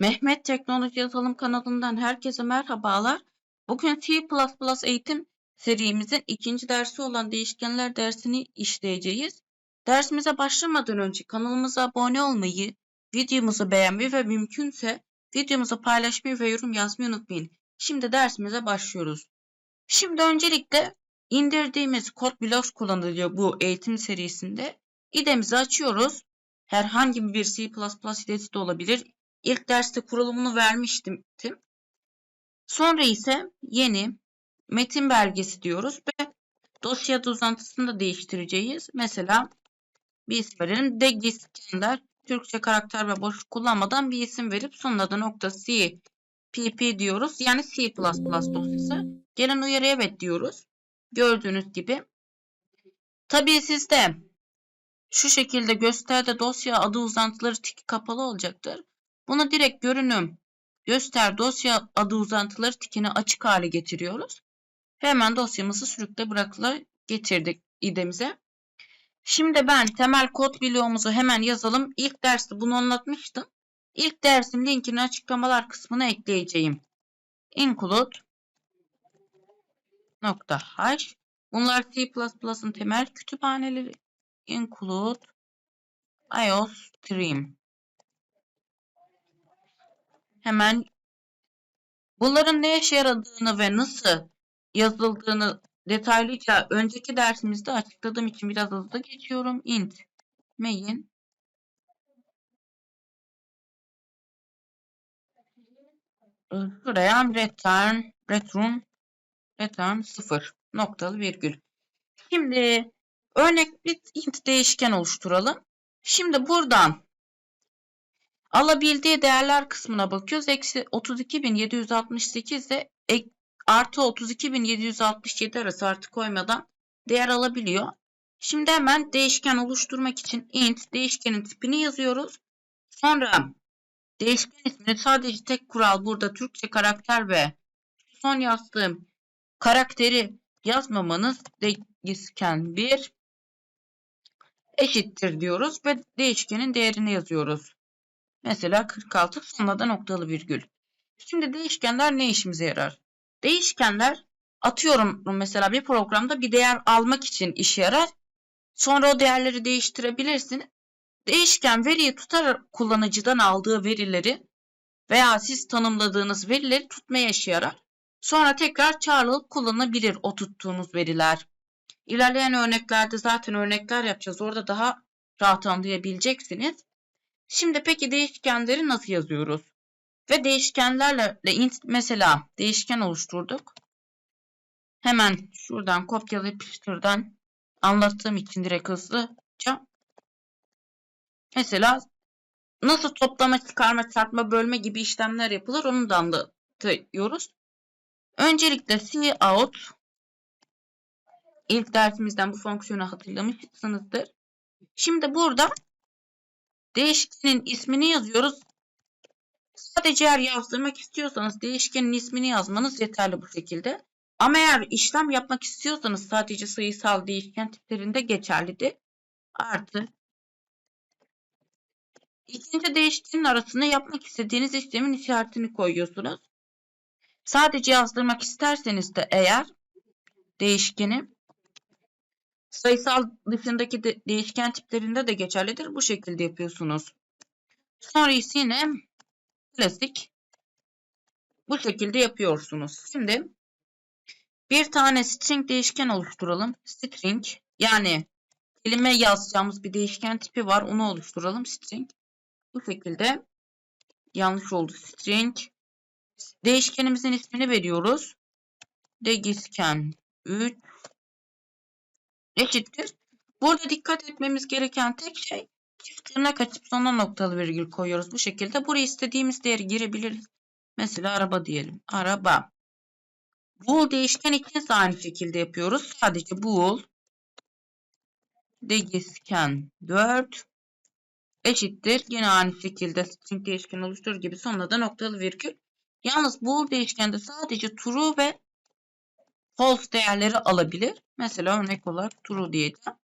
Mehmet Teknoloji Yazılım kanalından herkese merhabalar. Bugün C++ eğitim serimizin ikinci dersi olan değişkenler dersini işleyeceğiz. Dersimize başlamadan önce kanalımıza abone olmayı, videomuzu beğenmeyi ve mümkünse videomuzu paylaşmayı ve yorum yazmayı unutmayın. Şimdi dersimize başlıyoruz. Şimdi öncelikle indirdiğimiz kod blocks kullanılıyor bu eğitim serisinde. İdemizi açıyoruz. Herhangi bir C++ idesi de olabilir. İlk derste kurulumunu vermiştim. Sonra ise yeni metin belgesi diyoruz ve dosya uzantısını da değiştireceğiz. Mesela bir isim verelim. Deg İskender Türkçe karakter ve boşluk kullanmadan bir isim verip sonuna da nokta C pp diyoruz. Yani C++ dosyası. Gelen uyarı evet diyoruz. Gördüğünüz gibi. Tabii sizde şu şekilde gösterde dosya adı uzantıları tiki kapalı olacaktır. Bunu direkt görünüm göster dosya adı uzantıları tikini açık hale getiriyoruz. Hemen dosyamızı sürükle bırakıla getirdik idemize. Şimdi ben temel kod bloğumuzu hemen yazalım. İlk derste bunu anlatmıştım. İlk dersin linkini açıklamalar kısmına ekleyeceğim. include nokta Bunlar C++'ın temel kütüphaneleri. include iOS stream hemen bunların ne işe yaradığını ve nasıl yazıldığını detaylıca önceki dersimizde açıkladığım için biraz hızlı geçiyorum. int main Şuraya return return return 0 noktalı virgül. Şimdi örnek bir int değişken oluşturalım. Şimdi buradan Alabildiği değerler kısmına bakıyoruz. Eksi 32.768 ile artı 32.767 arası artı koymadan değer alabiliyor. Şimdi hemen değişken oluşturmak için int değişkenin tipini yazıyoruz. Sonra değişken ismini sadece tek kural burada Türkçe karakter ve son yazdığım karakteri yazmamanız değişken bir eşittir diyoruz ve değişkenin değerini yazıyoruz. Mesela 46 sonuna da noktalı virgül. Şimdi değişkenler ne işimize yarar? Değişkenler atıyorum mesela bir programda bir değer almak için işe yarar. Sonra o değerleri değiştirebilirsin. Değişken veriyi tutar kullanıcıdan aldığı verileri veya siz tanımladığınız verileri tutmaya işe yarar. Sonra tekrar çağrılıp kullanılabilir o tuttuğunuz veriler. İlerleyen örneklerde zaten örnekler yapacağız. Orada daha rahat anlayabileceksiniz. Şimdi peki değişkenleri nasıl yazıyoruz? Ve değişkenlerle mesela değişken oluşturduk. Hemen şuradan kopyalayıp yapıştırdan anlattığım için direkt hızlıca. Mesela nasıl toplama, çıkarma, çarpma, bölme gibi işlemler yapılır onu da anlatıyoruz. Öncelikle cout ilk dersimizden bu fonksiyonu hatırlamışsınızdır. Şimdi burada Değişkenin ismini yazıyoruz. Sadece eğer yazdırmak istiyorsanız değişkenin ismini yazmanız yeterli bu şekilde. Ama eğer işlem yapmak istiyorsanız sadece sayısal değişken tiplerinde geçerlidir. Artı İkinci değişkenin arasına yapmak istediğiniz işlemin işaretini koyuyorsunuz. Sadece yazdırmak isterseniz de eğer değişkeni sayısal dışındaki de değişken tiplerinde de geçerlidir. Bu şekilde yapıyorsunuz. Sonra ise yine klasik bu şekilde yapıyorsunuz. Şimdi bir tane string değişken oluşturalım. String yani kelime yazacağımız bir değişken tipi var. Onu oluşturalım. String. Bu şekilde yanlış oldu. String değişkenimizin ismini veriyoruz. Degisken 3 eşittir. Burada dikkat etmemiz gereken tek şey çift tırnak açıp sona noktalı virgül koyuyoruz. Bu şekilde buraya istediğimiz değeri girebiliriz. Mesela araba diyelim. Araba. Bool değişken için aynı şekilde yapıyoruz. Sadece bool değişken 4 eşittir. Yine aynı şekilde string değişken oluşturur gibi sonuna da noktalı virgül. Yalnız bool değişkende sadece true ve false değerleri alabilir. Mesela örnek olarak true diyeceğim.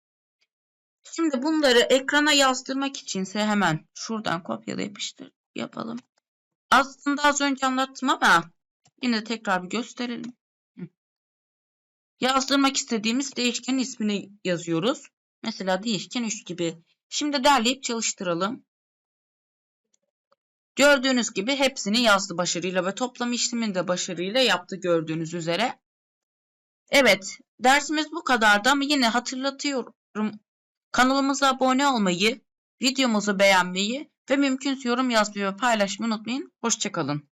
Şimdi bunları ekrana yazdırmak içinse hemen şuradan kopyala yapıştır yapalım. Aslında az önce anlattım ama yine tekrar bir gösterelim. Yazdırmak istediğimiz değişkenin ismini yazıyoruz. Mesela değişken 3 gibi. Şimdi derleyip çalıştıralım. Gördüğünüz gibi hepsini yazdı başarıyla ve toplam işlemini de başarıyla yaptı gördüğünüz üzere. Evet, dersimiz bu kadardı ama yine hatırlatıyorum. Kanalımıza abone olmayı, videomuzu beğenmeyi ve mümkünse yorum yazmayı ve paylaşmayı unutmayın. Hoşçakalın.